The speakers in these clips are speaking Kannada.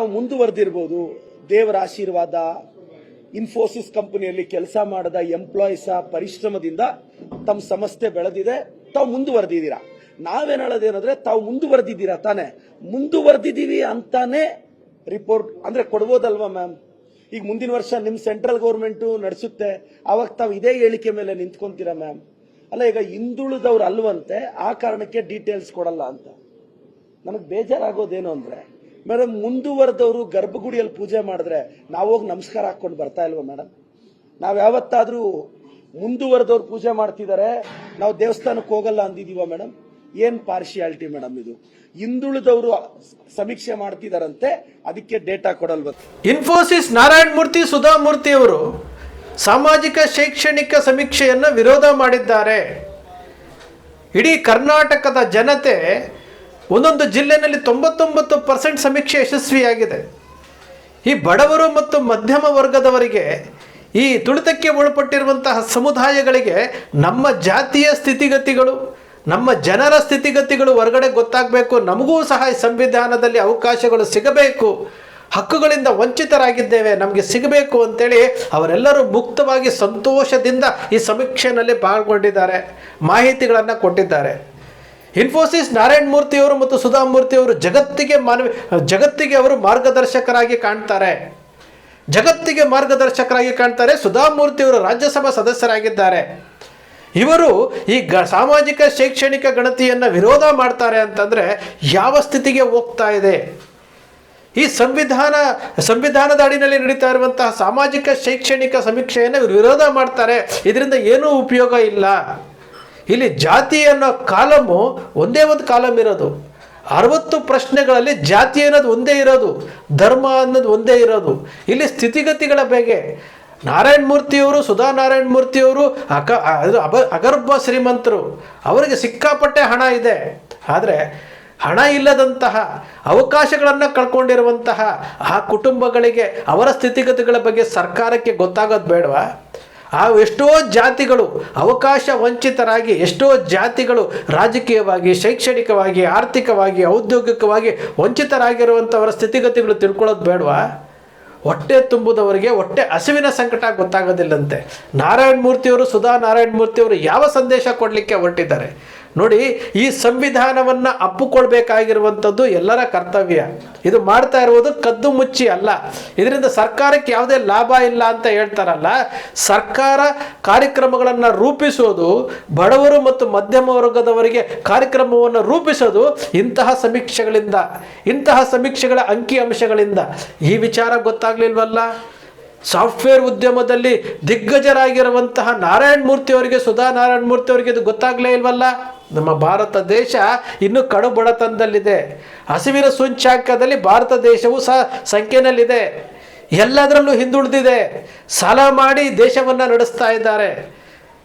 ತಾವು ಮುಂದುವರೆದಿರ್ಬೋದು, ದೇವರ ಆಶೀರ್ವಾದ ಇನ್ಫೋಸಿಸ್ ಕಂಪನಿಯಲ್ಲಿ ಕೆಲಸ ಮಾಡದ ಎಂಪ್ಲಾಯೀಸ ಪರಿಶ್ರಮದಿಂದ ತಮ್ಮ ಸಮಸ್ಯೆ ಬೆಳೆದಿದೆ, ತಾವು ಮುಂದುವರೆದಿದ್ದೀರಾ? ನಾವೇನ್ ಹೇಳೋದೇನಂದ್ರೆ ತಾವು ಮುಂದುವರೆದಿದ್ದೀರಾ ತಾನೆ? ಮುಂದುವರೆದಿದ್ದೀವಿ ಅಂತಾನೆ ರಿಪೋರ್ಟ್ ಅಂದ್ರೆ ಕೊಡ್ಬೋದಲ್ವಾ ಮ್ಯಾಮ್ ಈಗ ಮುಂದಿನ ವರ್ಷ ನಿಮ್ ಸೆಂಟ್ರಲ್ ಗೌರ್ಮೆಂಟು ನಡೆಸುತ್ತೆ, ಅವಾಗ ತಾವು ಇದೇ ಹೇಳಿಕೆ ಮೇಲೆ ನಿಂತ್ಕೊಂತೀರಾ ಮ್ಯಾಮ್ ಅಲ್ಲ, ಈಗ ಹಿಂದುಳಿದವ್ರು ಅಲ್ವಂತೆ, ಆ ಕಾರಣಕ್ಕೆ ಡೀಟೇಲ್ಸ್ ಕೊಡಲ್ಲ ಅಂತ. ನನಗೆ ಬೇಜಾರಾಗೋದೇನು ಅಂದ್ರೆ ಮೇಡಮ್ ಮುಂದುವರೆದವರು ಗರ್ಭಗುಡಿಯಲ್ಲಿ ಪೂಜೆ ಮಾಡಿದ್ರೆ ನಾವು ಹೋಗಿ ನಮಸ್ಕಾರ ಹಾಕೊಂಡು ಬರ್ತಾ ಇಲ್ವಾ ಮೇಡಮ್ ನಾವ್ ಯಾವತ್ತಾದ್ರೂ ಮುಂದುವರೆದವ್ರು ಪೂಜೆ ಮಾಡ್ತಿದ್ದಾರೆ ನಾವು ದೇವಸ್ಥಾನಕ್ಕೆ ಹೋಗಲ್ಲ ಅಂದಿದೀವ ಮೇಡಮ್ ಏನ್ ಪಾರ್ಶಿಯಾಲಿಟಿ ಮೇಡಮ್ ಇದು? ಹಿಂದುಳಿದವರು ಸಮೀಕ್ಷೆ ಮಾಡ್ತಿದಾರಂತೆ, ಅದಕ್ಕೆ ಡೇಟಾ ಕೊಡಲ್ವ? ಇನ್ಫೋಸಿಸ್ ನಾರಾಯಣ ಮೂರ್ತಿ ಸುಧಾಮೂರ್ತಿ ಅವರು ಸಾಮಾಜಿಕ ಶೈಕ್ಷಣಿಕ ಸಮೀಕ್ಷೆಯನ್ನು ವಿರೋಧ ಮಾಡಿದ್ದಾರೆ. ಇಡೀ ಕರ್ನಾಟಕದ ಜನತೆ ಒಂದೊಂದು ಜಿಲ್ಲೆನಲ್ಲಿ ತೊಂಬತ್ತೊಂಬತ್ತು ಪರ್ಸೆಂಟ್ ಸಮೀಕ್ಷೆ ಯಶಸ್ವಿಯಾಗಿದೆ. ಈ ಬಡವರು ಮತ್ತು ಮಧ್ಯಮ ವರ್ಗದವರಿಗೆ ಈ ತುಳಿತಕ್ಕೆ ಒಳಪಟ್ಟಿರುವಂತಹ ಸಮುದಾಯಗಳಿಗೆ ನಮ್ಮ ಜಾತಿಯ ಸ್ಥಿತಿಗತಿಗಳು, ನಮ್ಮ ಜನರ ಸ್ಥಿತಿಗತಿಗಳು ಹೊರಗಡೆ ಗೊತ್ತಾಗಬೇಕು, ನಮಗೂ ಸಹ ಈ ಸಂವಿಧಾನದಲ್ಲಿ ಅವಕಾಶಗಳು ಸಿಗಬೇಕು, ಹಕ್ಕುಗಳಿಂದ ವಂಚಿತರಾಗಿದ್ದೇವೆ, ನಮಗೆ ಸಿಗಬೇಕು ಅಂತೇಳಿ ಅವರೆಲ್ಲರೂ ಮುಕ್ತವಾಗಿ ಸಂತೋಷದಿಂದ ಈ ಸಮೀಕ್ಷೆಯಲ್ಲಿ ಪಾಲ್ಗೊಂಡಿದ್ದಾರೆ, ಮಾಹಿತಿಗಳನ್ನು ಕೊಟ್ಟಿದ್ದಾರೆ. ಇನ್ಫೋಸಿಸ್ ನಾರಾಯಣ ಮೂರ್ತಿಯವರು ಮತ್ತು ಸುಧಾಮೂರ್ತಿಯವರು ಜಗತ್ತಿಗೆ ಮಾನವ, ಜಗತ್ತಿಗೆ ಅವರು ಮಾರ್ಗದರ್ಶಕರಾಗಿ ಕಾಣ್ತಾರೆ. ಜಗತ್ತಿಗೆ ಮಾರ್ಗದರ್ಶಕರಾಗಿ ಕಾಣ್ತಾರೆ ಸುಧಾಮೂರ್ತಿಯವರು ರಾಜ್ಯಸಭಾ ಸದಸ್ಯರಾಗಿದ್ದಾರೆ. ಇವರು ಈ ಗ, ಸಾಮಾಜಿಕ, ಶೈಕ್ಷಣಿಕ ಗಣತಿಯನ್ನು ವಿರೋಧ ಮಾಡ್ತಾರೆ ಅಂತಂದರೆ ಯಾವ ಸ್ಥಿತಿಗೆ ಹೋಗ್ತಾ ಇದೆ? ಈ ಸಂವಿಧಾನ, ಸಂವಿಧಾನದ ಅಡಿನಲ್ಲಿ ನಡೀತಾ ಇರುವಂತಹ ಸಾಮಾಜಿಕ, ಶೈಕ್ಷಣಿಕ ಸಮೀಕ್ಷೆಯನ್ನು ಇವರು ವಿರೋಧ ಮಾಡ್ತಾರೆ. ಇದರಿಂದ ಏನೂ ಉಪಯೋಗ ಇಲ್ಲ. ಇಲ್ಲಿ ಜಾತಿ ಅನ್ನೋ ಕಾಲಮು ಒಂದೇ ಒಂದು ಕಾಲಮ್ ಇರೋದು. ಅರವತ್ತು ಪ್ರಶ್ನೆಗಳಲ್ಲಿ ಜಾತಿ ಅನ್ನೋದು ಒಂದೇ ಇರೋದು, ಧರ್ಮ ಅನ್ನೋದು ಒಂದೇ ಇರೋದು. ಇಲ್ಲಿ ಸ್ಥಿತಿಗತಿಗಳ ಬಗ್ಗೆ ನಾರಾಯಣ ಮೂರ್ತಿಯವರು ಸುಧಾ ನಾರಾಯಣ ಮೂರ್ತಿಯವರು, ಅಕ ಅಬ ಅಗರ್ಭ ಶ್ರೀಮಂತರು, ಅವರಿಗೆ ಸಿಕ್ಕಾಪಟ್ಟೆ ಹಣ ಇದೆ. ಆದರೆ ಹಣ ಇಲ್ಲದಂತಹ ಅವಕಾಶಗಳನ್ನು ಕಳ್ಕೊಂಡಿರುವಂತಹ ಆ ಕುಟುಂಬಗಳಿಗೆ, ಅವರ ಸ್ಥಿತಿಗತಿಗಳ ಬಗ್ಗೆ ಸರ್ಕಾರಕ್ಕೆ ಗೊತ್ತಾಗೋದು ಬೇಡವಾ? ಆ ಎಷ್ಟೋ ಜಾತಿಗಳು ಅವಕಾಶ ವಂಚಿತರಾಗಿ, ಎಷ್ಟೋ ಜಾತಿಗಳು ರಾಜಕೀಯವಾಗಿ, ಶೈಕ್ಷಣಿಕವಾಗಿ, ಆರ್ಥಿಕವಾಗಿ, ಔದ್ಯೋಗಿಕವಾಗಿ ವಂಚಿತರಾಗಿರುವಂಥವರ ಸ್ಥಿತಿಗತಿಗಳು ತಿಳ್ಕೊಳ್ಳೋದು ಬೇಡವಾ? ಹೊಟ್ಟೆ ತುಂಬುದವರಿಗೆ ಹೊಟ್ಟೆ ಹಸಿವಿನ ಸಂಕಟ ಗೊತ್ತಾಗೋದಿಲ್ಲಂತೆ. ನಾರಾಯಣ ಮೂರ್ತಿಯವರು ಸುಧಾ ನಾರಾಯಣ ಮೂರ್ತಿಯವರು ಯಾವ ಸಂದೇಶ ಕೊಡಲಿಕ್ಕೆ ಹೊರಟಿದ್ದಾರೆ? ನೋಡಿ, ಈ ಸಂವಿಧಾನವನ್ನು ಅಪ್ಪುಕೊಳ್ಬೇಕಾಗಿರುವಂಥದ್ದು ಎಲ್ಲರ ಕರ್ತವ್ಯ. ಇದು ಮಾಡ್ತಾ ಇರುವುದು ಕದ್ದು ಮುಚ್ಚಿ ಅಲ್ಲ. ಇದರಿಂದ ಸರ್ಕಾರಕ್ಕೆ ಯಾವುದೇ ಲಾಭ ಇಲ್ಲ ಅಂತ ಹೇಳ್ತಾರಲ್ಲ, ಸರ್ಕಾರ ಕಾರ್ಯಕ್ರಮಗಳನ್ನು ರೂಪಿಸೋದು ಬಡವರು ಮತ್ತು ಮಧ್ಯಮ ವರ್ಗದವರಿಗೆ ಕಾರ್ಯಕ್ರಮವನ್ನು ರೂಪಿಸೋದು ಇಂತಹ ಸಮೀಕ್ಷೆಗಳಿಂದ, ಇಂತಹ ಸಮೀಕ್ಷೆಗಳ ಅಂಕಿ ಅಂಶಗಳಿಂದ. ಈ ವಿಚಾರ ಗೊತ್ತಾಗ್ಲಿಲ್ವಲ್ಲ? ಸಾಫ್ಟ್ವೇರ್ ಉದ್ಯಮದಲ್ಲಿ ದಿಗ್ಗಜರಾಗಿರುವಂತಹ ನಾರಾಯಣ ಮೂರ್ತಿ ಅವರಿಗೆ, ಸುಧಾ ನಾರಾಯಣ ಮೂರ್ತಿ ಅವರಿಗೆ ಇದು ಗೊತ್ತಾಗ್ಲೇ ಇಲ್ವಲ್ಲ? ನಮ್ಮ ಭಾರತ ದೇಶ ಇನ್ನೂ ಕಡು ಬಡತನದಲ್ಲಿದೆ ಹಸಿವಿನ ಸೂಚ್ಯಾಂಕದಲ್ಲಿ ಭಾರತ ದೇಶವು ಸಹ ಸಂಖ್ಯೆನಲ್ಲಿದೆ. ಎಲ್ಲದರಲ್ಲೂ ಹಿಂದುಳಿದಿದೆ. ಸಾಲ ಮಾಡಿ ದೇಶವನ್ನು ನಡೆಸ್ತಾ ಇದ್ದಾರೆ.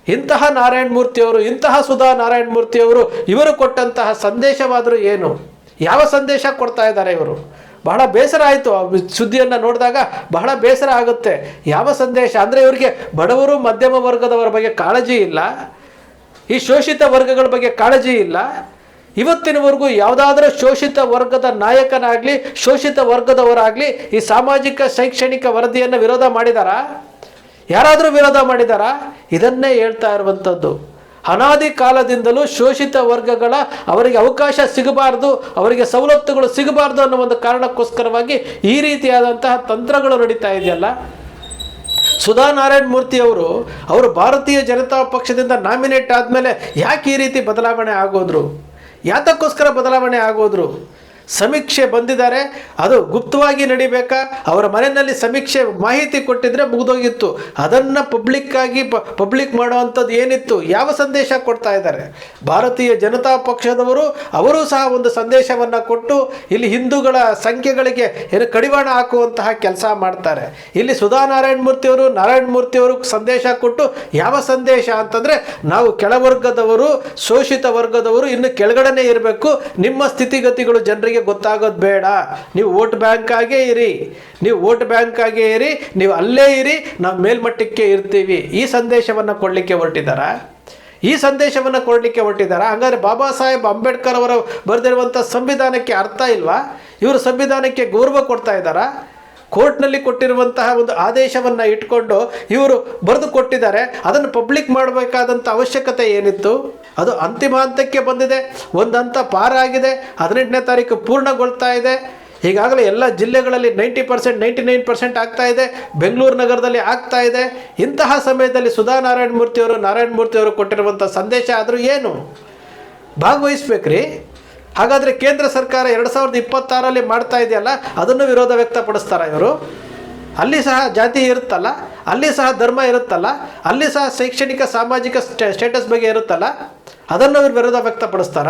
ಇಂತಹ ನಾರಾಯಣ ಮೂರ್ತಿಯವರು, ಇಂತಹ ಸುಧಾ ನಾರಾಯಣ ಮೂರ್ತಿಯವರು, ಇವರು ಕೊಟ್ಟಂತಹ ಸಂದೇಶವಾದರೂ ಏನು? ಯಾವ ಸಂದೇಶ ಕೊಡ್ತಾ ಇದ್ದಾರೆ ಇವರು? ಬಹಳ ಬೇಸರ ಆಯಿತು. ಸುದ್ದಿಯನ್ನು ನೋಡಿದಾಗ ಬಹಳ ಬೇಸರ ಆಗುತ್ತೆ. ಯಾವ ಸಂದೇಶ? ಅಂದರೆ ಇವರಿಗೆ ಬಡವರು ಮಧ್ಯಮ ವರ್ಗದವರ ಬಗ್ಗೆ ಕಾಳಜಿ ಇಲ್ಲ. ಈ ಶೋಷಿತ ವರ್ಗಗಳ ಬಗ್ಗೆ ಕಾಳಜಿ ಇಲ್ಲ. ಇವತ್ತಿನವರೆಗೂ ಯಾವುದಾದ್ರೂ ಶೋಷಿತ ವರ್ಗದ ನಾಯಕನಾಗಲಿ, ಶೋಷಿತ ವರ್ಗದವರಾಗಲಿ ಈ ಸಾಮಾಜಿಕ, ಶೈಕ್ಷಣಿಕ ವರದಿಯನ್ನು ವಿರೋಧ ಮಾಡಿದಾರಾ? ಯಾರಾದರೂ ವಿರೋಧ ಮಾಡಿದಾರಾ? ಇದನ್ನೇ ಹೇಳ್ತಾ ಇರುವಂಥದ್ದು. ಅನಾದಿ ಕಾಲದಿಂದಲೂ ಶೋಷಿತ ವರ್ಗಗಳ ಅವರಿಗೆ ಅವಕಾಶ ಸಿಗಬಾರ್ದು, ಅವರಿಗೆ ಸವಲತ್ತುಗಳು ಸಿಗಬಾರ್ದು ಅನ್ನೋ ಒಂದು ಕಾರಣಕ್ಕೋಸ್ಕರವಾಗಿ ಈ ರೀತಿಯಾದಂತಹ ತಂತ್ರಗಳು ನಡೀತಾ ಇದೆಯಲ್ಲ. ಸುಧಾ ನಾರಾಯಣ ಮೂರ್ತಿ ಅವರು ಅವರು ಭಾರತೀಯ ಜನತಾ ಪಕ್ಷದಿಂದ ನಾಮಿನೇಟ್ ಆದಮೇಲೆ ಯಾಕೆ ಈ ರೀತಿ ಬದಲಾವಣೆ ಆಗೋದ್ರು? ಯಾತಕ್ಕೋಸ್ಕರ ಬದಲಾವಣೆ ಆಗೋದ್ರು? ಸಮೀಕ್ಷೆ ಬಂದಿದ್ದಾರೆ. ಅದು ಗುಪ್ತವಾಗಿ ನಡಿಬೇಕಾ? ಅವರ ಮನೆಯಲ್ಲಿ ಸಮೀಕ್ಷೆ ಮಾಹಿತಿ ಕೊಟ್ಟಿದ್ರೆ ಮುಗಿದೋಗಿತ್ತು. ಅದನ್ನು ಪಬ್ಲಿಕ್ಕಾಗಿ ಪಬ್ಲಿಕ್ ಮಾಡುವಂಥದ್ದು ಏನಿತ್ತು? ಯಾವ ಸಂದೇಶ ಕೊಡ್ತಾ ಇದ್ದಾರೆ? ಭಾರತೀಯ ಜನತಾ ಪಕ್ಷದವರು, ಅವರು ಸಹ ಒಂದು ಸಂದೇಶವನ್ನು ಕೊಟ್ಟು ಇಲ್ಲಿ ಹಿಂದೂಗಳ ಸಂಖ್ಯೆಗಳಿಗೆ ಏನು ಕಡಿವಾಣ ಹಾಕುವಂತಹ ಕೆಲಸ ಮಾಡ್ತಾರೆ. ಇಲ್ಲಿ ಸುಧಾ ನಾರಾಯಣ ಮೂರ್ತಿಯವರು ನಾರಾಯಣ ಮೂರ್ತಿಯವರು ಸಂದೇಶ ಕೊಟ್ಟು ಯಾವ ಸಂದೇಶ ಅಂತಂದರೆ ನಾವು ಕೆಳವರ್ಗದವರು, ಶೋಷಿತ ವರ್ಗದವರು ಇನ್ನು ಕೆಳಗಡೆನೇ ಇರಬೇಕು. ನಿಮ್ಮ ಸ್ಥಿತಿಗತಿಗಳು ಜನರಿಗೆ ಗೊತ್ತಾಗೋದು ಬೇಡ. ನೀವು ವೋಟ್ ಬ್ಯಾಂಕ್ ಆಗೇ ಇರಿ. ನೀವು ವೋಟ್ ಬ್ಯಾಂಕ್ ಆಗೇ ಇರಿ. ನೀವು ಅಲ್ಲೇ ಇರಿ. ನಾವು ಮೇಲ್ಮಟ್ಟಕ್ಕೆ ಇರ್ತೀವಿ. ಈ ಸಂದೇಶವನ್ನು ಕೊಡಲಿಕ್ಕೆ ಹೊರಟಿದ್ದಾರಾ ಈ ಸಂದೇಶವನ್ನು ಕೊಡಲಿಕ್ಕೆ ಹೊರಟಿದ್ದಾರ ಹಾಗಾದರೆ ಬಾಬಾ ಸಾಹೇಬ್ ಅಂಬೇಡ್ಕರ್ ಅವರು ಬರೆದಿರುವಂಥ ಸಂವಿಧಾನಕ್ಕೆ ಅರ್ಥ ಇಲ್ವಾ? ಇವರು ಸಂವಿಧಾನಕ್ಕೆ ಗೌರವ ಕೊಡ್ತಾ ಇದ್ದಾರಾ? ಕೋರ್ಟ್ನಲ್ಲಿ ಕೊಟ್ಟಿರುವಂತಹ ಒಂದು ಆದೇಶವನ್ನು ಇಟ್ಕೊಂಡು ಇವರು ಬರೆದು ಕೊಟ್ಟಿದ್ದಾರೆ. ಅದನ್ನು ಪಬ್ಲಿಕ್ ಮಾಡಬೇಕಾದಂಥ ಅವಶ್ಯಕತೆ ಏನಿತ್ತು? ಅದು ಅಂತಿಮ ಹಂತಕ್ಕೆ ಬಂದಿದೆ. ಒಂದು ಹಂತ ಪಾರಾಗಿದೆ. ಹದಿನೆಂಟನೇ ತಾರೀಕು ಪೂರ್ಣಗೊಳ್ತಾ ಇದೆ. ಈಗಾಗಲೇ ಎಲ್ಲ ಜಿಲ್ಲೆಗಳಲ್ಲಿ ninety percent, ninety nine percent ಆಗ್ತಾ ಇದೆ. ಬೆಂಗಳೂರು ನಗರದಲ್ಲಿ ಆಗ್ತಾ ಇದೆ. ಇಂತಹ ಸಮಯದಲ್ಲಿ ಸುಧಾ ನಾರಾಯಣ ಮೂರ್ತಿಯವರು ನಾರಾಯಣ ಮೂರ್ತಿಯವರು ಕೊಟ್ಟಿರುವಂಥ ಸಂದೇಶ ಆದರೂ ಏನು? ಭಾಗವಹಿಸ್ಬೇಕ್ರಿ. ಹಾಗಾದರೆ ಕೇಂದ್ರ ಸರ್ಕಾರ ಎರಡು ಸಾವಿರದ ಇಪ್ಪತ್ತಾರಲ್ಲಿ ಮಾಡ್ತಾ ಇದೆಯಲ್ಲ, ಅದನ್ನು ವಿರೋಧ ವ್ಯಕ್ತಪಡಿಸ್ತಾರೆ ಇವರು? ಅಲ್ಲಿ ಸಹ ಜಾತಿ ಇರುತ್ತಲ್ಲ, ಅಲ್ಲಿ ಸಹ ಧರ್ಮ ಇರುತ್ತಲ್ಲ, ಅಲ್ಲಿ ಸಹ ಶೈಕ್ಷಣಿಕ ಸಾಮಾಜಿಕ ಸ್ಟೇ, ಸ್ಟೇಟಸ್ ಬಗ್ಗೆ ಇರುತ್ತಲ್ಲ, ಅದನ್ನು ಇವರು ವಿರೋಧ ವ್ಯಕ್ತಪಡಿಸ್ತಾರ?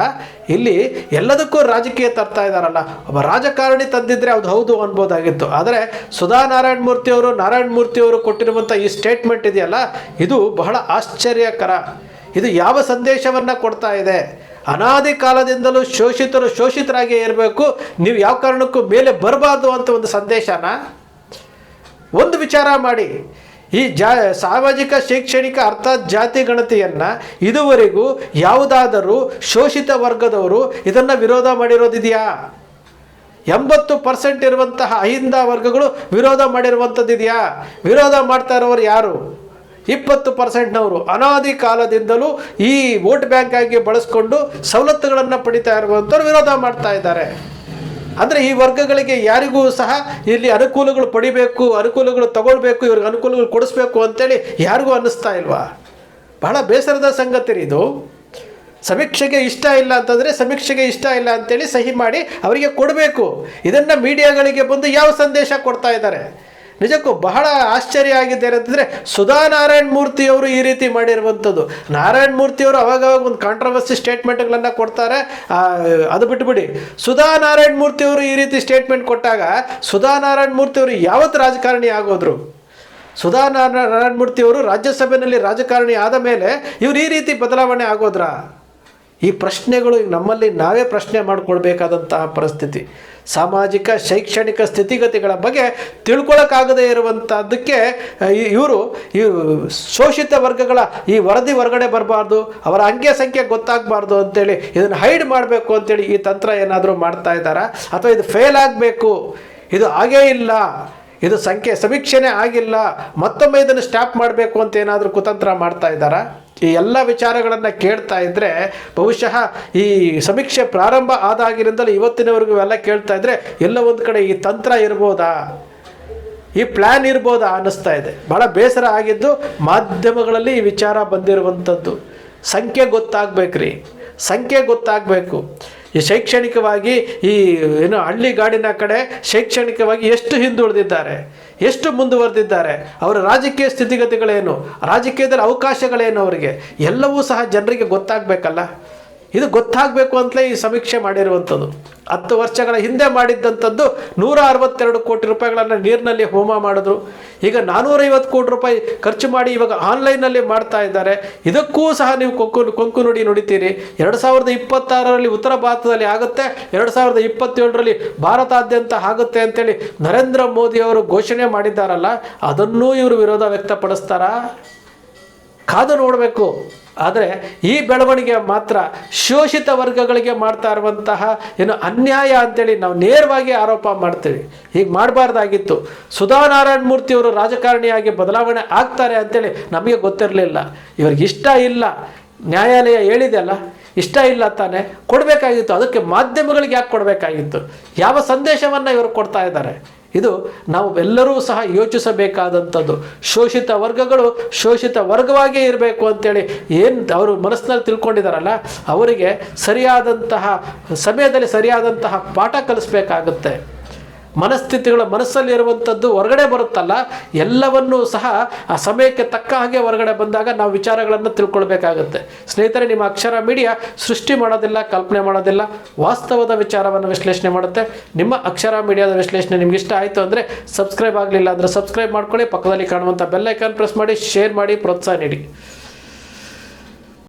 ಇಲ್ಲಿ ಎಲ್ಲದಕ್ಕೂ ರಾಜಕೀಯ ತರ್ತಾ ಇದ್ದಾರಲ್ಲ ಒಬ್ಬ ರಾಜಕಾರಣಿ ತಂದಿದ್ರೆ ಅದು ಹೌದು ಅನ್ಬೋದಾಗಿತ್ತು. ಆದರೆ ಸುಧಾ ನಾರಾಯಣ ಮೂರ್ತಿಯವರು ನಾರಾಯಣ ಮೂರ್ತಿಯವರು ಕೊಟ್ಟಿರುವಂಥ ಈ ಸ್ಟೇಟ್ಮೆಂಟ್ ಇದೆಯಲ್ಲ, ಇದು ಬಹಳ ಆಶ್ಚರ್ಯಕರ. ಇದು ಯಾವ ಸಂದೇಶವನ್ನು ಕೊಡ್ತಾ ಇದೆ? ಅನಾದಿ ಕಾಲದಿಂದಲೂ ಶೋಷಿತರು ಶೋಷಿತರಾಗೇ ಇರಬೇಕು. ನೀವು ಯಾವ ಕಾರಣಕ್ಕೂ ಮೇಲೆ ಬರಬಾರ್ದು ಅಂತ ಒಂದು ಸಂದೇಶನ. ಒಂದು ವಿಚಾರ ಮಾಡಿ. ಈ ಜಾ, ಸಾಮಾಜಿಕ, ಶೈಕ್ಷಣಿಕ, ಅರ್ಥಾತ್ ಜಾತಿ ಗಣತಿಯನ್ನು ಇದುವರೆಗೂ ಯಾವುದಾದರೂ ಶೋಷಿತ ವರ್ಗದವರು ಇದನ್ನು ವಿರೋಧ ಮಾಡಿರೋದಿದೆಯಾ? ಎಂಬತ್ತು ಪರ್ಸೆಂಟ್ ಇರುವಂತಹ ಅಹಿಂದ ವರ್ಗಗಳು ವಿರೋಧ ಮಾಡಿರುವಂಥದ್ದಿದೆಯಾ? ವಿರೋಧ ಮಾಡ್ತಾ ಇರೋರು ಯಾರು? ಇಪ್ಪತ್ತು ಪರ್ಸೆಂಟ್ನವರು ಅನಾದಿ ಕಾಲದಿಂದಲೂ ಈ ವೋಟ್ ಬ್ಯಾಂಕ್ ಆಗಿ ಬಳಸ್ಕೊಂಡು ಸವಲತ್ತುಗಳನ್ನು ಪಡಿತಾ ಇರುವಂಥವ್ರು ವಿರೋಧ ಮಾಡ್ತಾ ಇದ್ದಾರೆ. ಅಂದರೆ ಈ ವರ್ಗಗಳಿಗೆ ಯಾರಿಗೂ ಸಹ ಇಲ್ಲಿ ಅನುಕೂಲಗಳು ಪಡಿಬೇಕು, ಅನುಕೂಲಗಳು ತಗೊಳ್ಬೇಕು, ಇವ್ರಿಗೆ ಅನುಕೂಲಗಳು ಕೊಡಿಸ್ಬೇಕು ಅಂತೇಳಿ ಯಾರಿಗೂ ಅನ್ನಿಸ್ತಾ ಇಲ್ವಾ? ಬಹಳ ಬೇಸರದ ಸಂಗತಿ ಇದು. ಸಮೀಕ್ಷೆಗೆ ಇಷ್ಟ ಇಲ್ಲ ಅಂತಂದರೆ ಸಮೀಕ್ಷೆಗೆ ಇಷ್ಟ ಇಲ್ಲ ಅಂತೇಳಿ ಸಹಿ ಮಾಡಿ ಅವರಿಗೆ ಕೊಡಬೇಕು. ಇದನ್ನು ಮೀಡಿಯಾಗಳಿಗೆ ಬಂದು ಯಾವ ಸಂದೇಶ ಕೊಡ್ತಾ ಇದ್ದಾರೆ? ನಿಜಕ್ಕೂ ಬಹಳ ಆಶ್ಚರ್ಯ ಆಗಿದೆ ಏನಂತಂದರೆ ಸುಧಾ ನಾರಾಯಣ ಮೂರ್ತಿಯವರು ಈ ರೀತಿ ಮಾಡಿರುವಂಥದ್ದು. ನಾರಾಯಣ ಮೂರ್ತಿಯವರು ಅವಾಗವಾಗ ಒಂದು ಕಾಂಟ್ರವರ್ಸಿ ಸ್ಟೇಟ್ಮೆಂಟ್ಗಳನ್ನು ಕೊಡ್ತಾರೆ. ಅದು ಬಿಟ್ಬಿಡಿ. ಸುಧಾ ನಾರಾಯಣ ಮೂರ್ತಿಯವರು ಈ ರೀತಿ ಸ್ಟೇಟ್ಮೆಂಟ್ ಕೊಟ್ಟಾಗ ಸುಧಾ ನಾರಾಯಣ ಮೂರ್ತಿಯವರು ಯಾವತ್ತು ರಾಜಕಾರಣಿ ಆಗೋದ್ರು? ಸುಧಾ ನಾರಾಯಣ ನಾರಾಯಣ ಮೂರ್ತಿಯವರು ರಾಜ್ಯಸಭೆಯಲ್ಲಿ ರಾಜಕಾರಣಿ ಆದ ಮೇಲೆ ಇವರು ಈ ರೀತಿ ಬದಲಾವಣೆ ಆಗೋದ್ರಾ? ಈ ಪ್ರಶ್ನೆಗಳು ಈಗ ನಮ್ಮಲ್ಲಿ ನಾವೇ ಪ್ರಶ್ನೆ ಮಾಡಿಕೊಳ್ಬೇಕಾದಂತಹ ಪರಿಸ್ಥಿತಿ. ಸಾಮಾಜಿಕ, ಶೈಕ್ಷಣಿಕ ಸ್ಥಿತಿಗತಿಗಳ ಬಗ್ಗೆ ತಿಳ್ಕೊಳಕ್ಕಾಗದೇ ಇರುವಂಥದ್ದಕ್ಕೆ ಇವರು, ಈ ಶೋಷಿತ ವರ್ಗಗಳ ಈ ವರದಿ ಹೊರಗಡೆ ಬರಬಾರ್ದು, ಅವರ ಅಂಕೆ ಸಂಖ್ಯೆ ಗೊತ್ತಾಗಬಾರ್ದು ಅಂತೇಳಿ ಇದನ್ನು ಹೈಡ್ ಮಾಡಬೇಕು ಅಂತೇಳಿ ಈ ತಂತ್ರ ಏನಾದರೂ ಮಾಡ್ತಾ ಇದ್ದಾರಾ? ಅಥವಾ ಇದು ಫೇಲ್ ಆಗಬೇಕು, ಇದು ಹಾಗೇ ಇಲ್ಲ, ಇದು ಸಂಖ್ಯೆ ಸಮೀಕ್ಷೆನೇ ಆಗಿಲ್ಲ, ಮತ್ತೊಮ್ಮೆ ಇದನ್ನು ಸ್ಟಾಪ್ ಮಾಡಬೇಕು ಅಂತ ಏನಾದರೂ ಕುತಂತ್ರ ಮಾಡ್ತಾ ಇದ್ದಾರಾ? ಈ ಎಲ್ಲ ವಿಚಾರಗಳನ್ನು ಕೇಳ್ತಾ ಇದ್ದರೆ ಬಹುಶಃ ಈ ಸಮೀಕ್ಷೆ ಪ್ರಾರಂಭ ಆದಾಗಿನಿಂದಲೂ ಇವತ್ತಿನವರೆಗೂ ಎಲ್ಲ ಕೇಳ್ತಾ ಇದ್ದರೆ ಎಲ್ಲ ಒಂದು ಕಡೆ ಈ ತಂತ್ರ ಇರ್ಬೋದಾ? ಈ ಪ್ಲ್ಯಾನ್ ಇರ್ಬೋದಾ ಅನ್ನಿಸ್ತಾ ಇದೆ. ಭಾಳ ಬೇಸರ ಆಗಿದ್ದು ಮಾಧ್ಯಮಗಳಲ್ಲಿ ಈ ವಿಚಾರ ಬಂದಿರುವಂಥದ್ದು ಸಂಖ್ಯೆ ಗೊತ್ತಾಗಬೇಕ್ರಿ. ಸಂಖ್ಯೆ ಗೊತ್ತಾಗಬೇಕು. ಈ ಶೈಕ್ಷಣಿಕವಾಗಿ ಈ, ಏನು ಹಳ್ಳಿಗಾಡಿನ ಕಡೆ ಶೈಕ್ಷಣಿಕವಾಗಿ ಎಷ್ಟು ಹಿಂದುಳಿದಿದ್ದಾರೆ ಎಷ್ಟು ಮುಂದುವರೆದಿದ್ದಾರೆ, ಅವರ ರಾಜಕೀಯ ಸ್ಥಿತಿಗತಿಗಳೇನು, ರಾಜಕೀಯದಲ್ಲಿ ಅವಕಾಶಗಳೇನು ಅವರಿಗೆ, ಎಲ್ಲವೂ ಸಹ ಜನರಿಗೆ ಗೊತ್ತಾಗಬೇಕಲ್ಲ? ಇದು ಗೊತ್ತಾಗಬೇಕು ಅಂತಲೇ ಈ ಸಮೀಕ್ಷೆ ಮಾಡಿರುವಂಥದ್ದು. ಹತ್ತು ವರ್ಷಗಳ ಹಿಂದೆ ಮಾಡಿದ್ದಂಥದ್ದು ನೂರ ಅರವತ್ತೆರಡು ಕೋಟಿ ರೂಪಾಯಿಗಳನ್ನು ನೀರಿನಲ್ಲಿ ಹೋಮ ಮಾಡಿದ್ರು. ಈಗ ನಾನ್ನೂರೈವತ್ತು ಕೋಟಿ ರೂಪಾಯಿ ಖರ್ಚು ಮಾಡಿ ಇವಾಗ ಆನ್ಲೈನಲ್ಲಿ ಮಾಡ್ತಾ ಇದ್ದಾರೆ. ಇದಕ್ಕೂ ಸಹ ನೀವು ಕೊಂಕು ಕೊಂಕು ನುಡಿ ನುಡಿತೀರಿ. ಎರಡು ಸಾವಿರದ ಇಪ್ಪತ್ತಾರರಲ್ಲಿ ಉತ್ತರ ಭಾರತದಲ್ಲಿ ಆಗುತ್ತೆ, ಎರಡು ಸಾವಿರದ ಇಪ್ಪತ್ತೇಳರಲ್ಲಿ ಭಾರತಾದ್ಯಂತ ಆಗುತ್ತೆ ಅಂತೇಳಿ ನರೇಂದ್ರ ಮೋದಿ ಅವರು ಘೋಷಣೆ ಮಾಡಿದ್ದಾರಲ್ಲ, ಅದನ್ನೂ ಇವರು ವಿರೋಧ ವ್ಯಕ್ತಪಡಿಸ್ತಾರಾ? ಕಾದು ನೋಡಬೇಕು. ಆದರೆ ಈ ಬೆಳವಣಿಗೆ ಮಾತ್ರ ಶೋಷಿತ ವರ್ಗಗಳಿಗೆ ಮಾಡ್ತಾ ಇರುವಂತಹ ಏನು ಅನ್ಯಾಯ ಅಂತೇಳಿ ನಾವು ನೇರವಾಗಿ ಆರೋಪ ಮಾಡ್ತೀವಿ. ಹೀಗೆ ಮಾಡಬಾರ್ದಾಗಿತ್ತು. ಸುಧಾ ನಾರಾಯಣ ಮೂರ್ತಿಯವರು ರಾಜಕಾರಣಿಯಾಗಿ ಬದಲಾವಣೆ ಆಗ್ತಾರೆ ಅಂತೇಳಿ ನಮಗೆ ಗೊತ್ತಿರಲಿಲ್ಲ. ಇವ್ರಿಗೆ ಇಷ್ಟ ಇಲ್ಲ. ನ್ಯಾಯಾಲಯ ಹೇಳಿದೆ ಅಲ್ಲ, ಇಷ್ಟ ಇಲ್ಲ ತಾನೆ, ಕೊಡಬೇಕಾಗಿತ್ತು. ಅದಕ್ಕೆ ಮಾಧ್ಯಮಗಳಿಗೆ ಯಾಕೆ ಕೊಡಬೇಕಾಗಿತ್ತು? ಯಾವ ಸಂದೇಶವನ್ನು ಇವರು ಕೊಡ್ತಾ ಇದ್ದಾರೆ? ಇದು ನಾವು ಎಲ್ಲರೂ ಸಹ ಯೋಚಿಸಬೇಕಾದಂಥದ್ದು. ಶೋಷಿತ ವರ್ಗಗಳು ಶೋಷಿತ ವರ್ಗವಾಗೇ ಇರಬೇಕು ಅಂತೇಳಿ ಏನು ಅವರು ಮನಸ್ಸಿನಲ್ಲಿ ತಿಳ್ಕೊಂಡಿದ್ದಾರಲ್ಲ ಅವರಿಗೆ ಸರಿಯಾದಂತಹ, ಸಮಯದಲ್ಲಿ ಸರಿಯಾದಂತಹ ಪಾಠ ಕಲಿಸ್ಬೇಕಾಗುತ್ತೆ. ಮನಸ್ಥಿತಿಗಳ ಮನಸ್ಸಲ್ಲಿ ಇರುವಂಥದ್ದು ಹೊರಗಡೆ ಬರುತ್ತಲ್ಲ, ಎಲ್ಲವನ್ನೂ ಸಹ ಆ ಸಮಯಕ್ಕೆ ತಕ್ಕ ಹಾಗೆ ಹೊರಗಡೆ ಬಂದಾಗ ನಾವು ವಿಚಾರಗಳನ್ನು ತಿಳ್ಕೊಳ್ಬೇಕಾಗುತ್ತೆ. ಸ್ನೇಹಿತರೆ, ನಿಮ್ಮ ಅಕ್ಷರ ಮೀಡಿಯಾ ಸೃಷ್ಟಿ ಮಾಡೋದಿಲ್ಲ, ಕಲ್ಪನೆ ಮಾಡೋದಿಲ್ಲ, ವಾಸ್ತವದ ವಿಚಾರವನ್ನು ವಿಶ್ಲೇಷಣೆ ಮಾಡುತ್ತೆ. ನಿಮ್ಮ ಅಕ್ಷರ ಮೀಡಿಯಾದ ವಿಶ್ಲೇಷಣೆ ನಿಮ್ಗೆ ಇಷ್ಟ ಆಯಿತು ಅಂದರೆ ಸಬ್ಸ್ಕ್ರೈಬ್ ಆಗಲಿಲ್ಲ ಅಂದರೆ ಸಬ್ಸ್ಕ್ರೈಬ್ ಮಾಡ್ಕೊಳ್ಳಿ, ಪಕ್ಕದಲ್ಲಿ ಕಾಣುವಂಥ ಬೆಲ್ ಐಕಾನ್ ಪ್ರೆಸ್ ಮಾಡಿ, ಶೇರ್ ಮಾಡಿ, ಪ್ರೋತ್ಸಾಹ ನೀಡಿ.